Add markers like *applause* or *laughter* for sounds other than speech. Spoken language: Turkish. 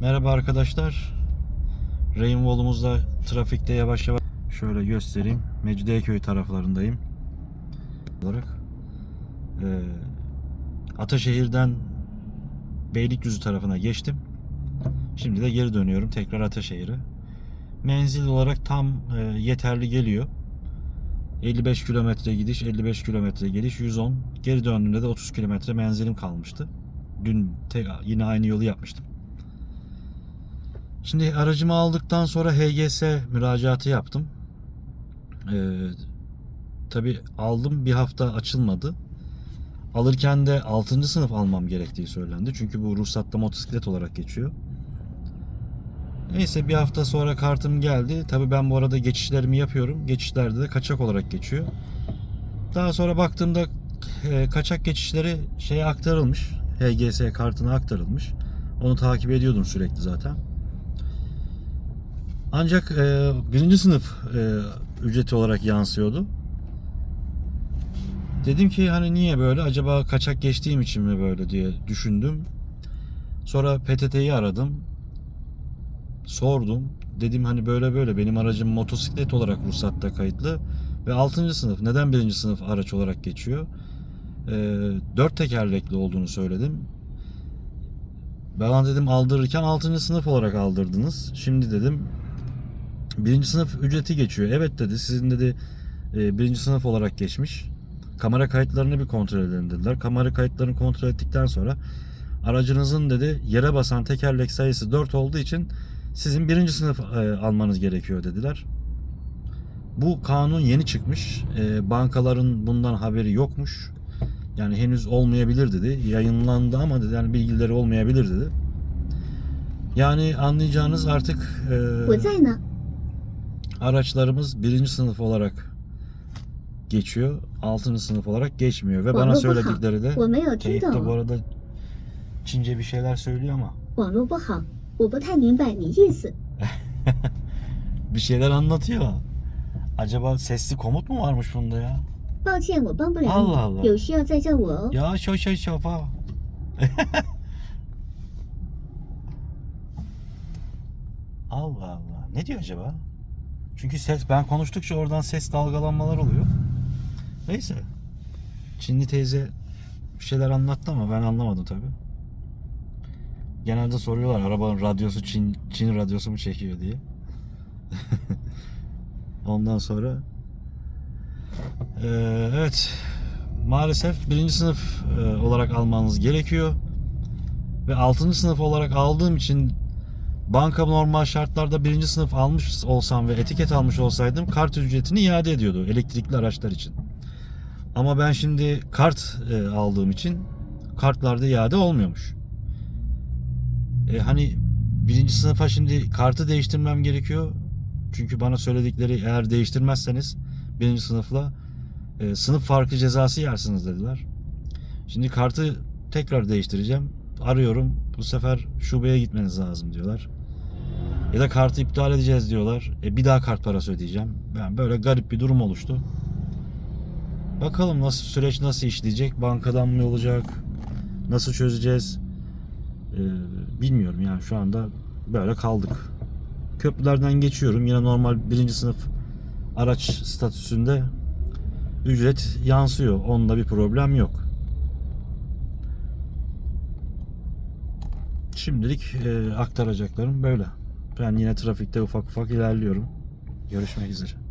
Merhaba arkadaşlar. Rainwall'umuzda trafikte yavaş yavaş şöyle göstereyim. Mecidiyeköy taraflarındayım. Olarak ee, Ataşehir'den Beylikdüzü tarafına geçtim. Şimdi de geri dönüyorum tekrar Ataşehir'e. Menzil olarak tam e, yeterli geliyor. 55 kilometre gidiş, 55 kilometre geliş, 110. Geri döndüğümde de 30 kilometre menzilim kalmıştı. Dün te- yine aynı yolu yapmıştım. Şimdi aracımı aldıktan sonra HGS müracaatı yaptım. Ee, Tabi aldım bir hafta açılmadı. Alırken de 6. sınıf almam gerektiği söylendi. Çünkü bu ruhsatta motosiklet olarak geçiyor. Neyse bir hafta sonra kartım geldi. Tabi ben bu arada geçişlerimi yapıyorum. Geçişlerde de kaçak olarak geçiyor. Daha sonra baktığımda e, kaçak geçişleri şeye aktarılmış. HGS kartına aktarılmış. Onu takip ediyordum sürekli zaten. Ancak e, birinci sınıf e, ücreti olarak yansıyordu. Dedim ki hani niye böyle? Acaba kaçak geçtiğim için mi böyle diye düşündüm. Sonra PTT'yi aradım. Sordum. Dedim hani böyle böyle benim aracım motosiklet olarak ruhsatta kayıtlı ve 6. sınıf neden 1. sınıf araç olarak geçiyor? Ee, 4 tekerlekli olduğunu söyledim. Ben dedim aldırırken 6. sınıf olarak aldırdınız. Şimdi dedim Birinci sınıf ücreti geçiyor. Evet dedi sizin dedi e, birinci sınıf olarak geçmiş. Kamera kayıtlarını bir kontrol edin dediler. Kamera kayıtlarını kontrol ettikten sonra aracınızın dedi yere basan tekerlek sayısı 4 olduğu için sizin birinci sınıf e, almanız gerekiyor dediler. Bu kanun yeni çıkmış. E, bankaların bundan haberi yokmuş. Yani henüz olmayabilir dedi. Yayınlandı ama dedi yani bilgileri olmayabilir dedi. Yani anlayacağınız artık e, araçlarımız birinci sınıf olarak geçiyor. Altıncı sınıf olarak geçmiyor. Ve bana söyledikleri de kayıtta bu arada Çince bir şeyler söylüyor ama. *laughs* bir şeyler anlatıyor. Acaba sesli komut mu varmış bunda ya? Allah Allah. Ya şo şo şo fa. Allah Allah. Ne diyor acaba? Çünkü ses ben konuştukça oradan ses dalgalanmalar oluyor. Neyse. Çinli teyze bir şeyler anlattı ama ben anlamadım tabi. Genelde soruyorlar arabanın radyosu Çin Çin radyosu mu çekiyor diye. *laughs* Ondan sonra Ee, evet maalesef birinci sınıf e, olarak almanız gerekiyor. Ve altıncı sınıf olarak aldığım için banka normal şartlarda birinci sınıf almış olsam ve etiket almış olsaydım kart ücretini iade ediyordu elektrikli araçlar için. Ama ben şimdi kart e, aldığım için kartlarda iade olmuyormuş. E, hani birinci sınıfa şimdi kartı değiştirmem gerekiyor. Çünkü bana söyledikleri eğer değiştirmezseniz birinci sınıfla e, sınıf farkı cezası yersiniz dediler. Şimdi kartı tekrar değiştireceğim. Arıyorum. Bu sefer şubeye gitmeniz lazım diyorlar. Ya da kartı iptal edeceğiz diyorlar. E, bir daha kart parası ödeyeceğim. Ben böyle garip bir durum oluştu. Bakalım nasıl süreç nasıl işleyecek? Bankadan mı olacak? Nasıl çözeceğiz? E, bilmiyorum yani şu anda böyle kaldık. Köprülerden geçiyorum. Yine normal birinci sınıf araç statüsünde ücret yansıyor. Onda bir problem yok. Şimdilik e, aktaracaklarım böyle. Ben yine trafikte ufak ufak ilerliyorum. Görüşmek üzere.